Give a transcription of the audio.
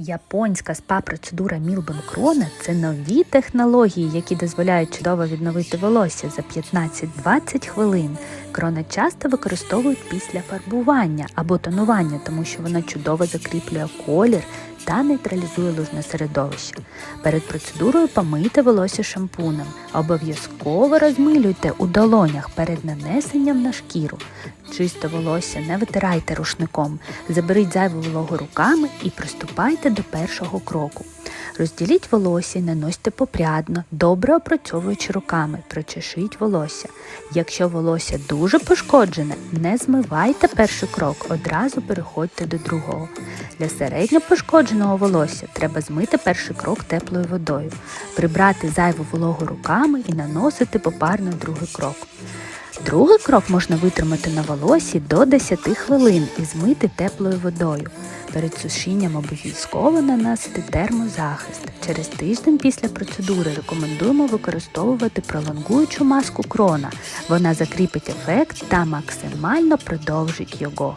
Японська спа-процедура Мілбен Крона це нові технології, які дозволяють чудово відновити волосся за 15-20 хвилин. Крона часто використовують після фарбування або тонування, тому що вона чудово закріплює колір та нейтралізує лужне середовище. Перед процедурою помийте волосся шампунем. Обов'язково розмилюйте у долонях перед нанесенням на шкіру. Чисте волосся не витирайте рушником. Заберіть зайву вологу руками і приступайте до першого кроку. Розділіть волосся і наносьте попрядно, добре опрацьовуючи руками, прочешіть волосся. Якщо волосся дуже пошкоджене, не змивайте перший крок, одразу переходьте до другого. Для середньо пошкодженого волосся треба змити перший крок теплою водою, прибрати зайву вологу руками і наносити попарно другий крок. Другий крок можна витримати на волосі до 10 хвилин і змити теплою водою. Перед сушінням обов'язково наносити термозахист. Через тиждень після процедури рекомендуємо використовувати пролонгуючу маску крона. Вона закріпить ефект та максимально продовжить його.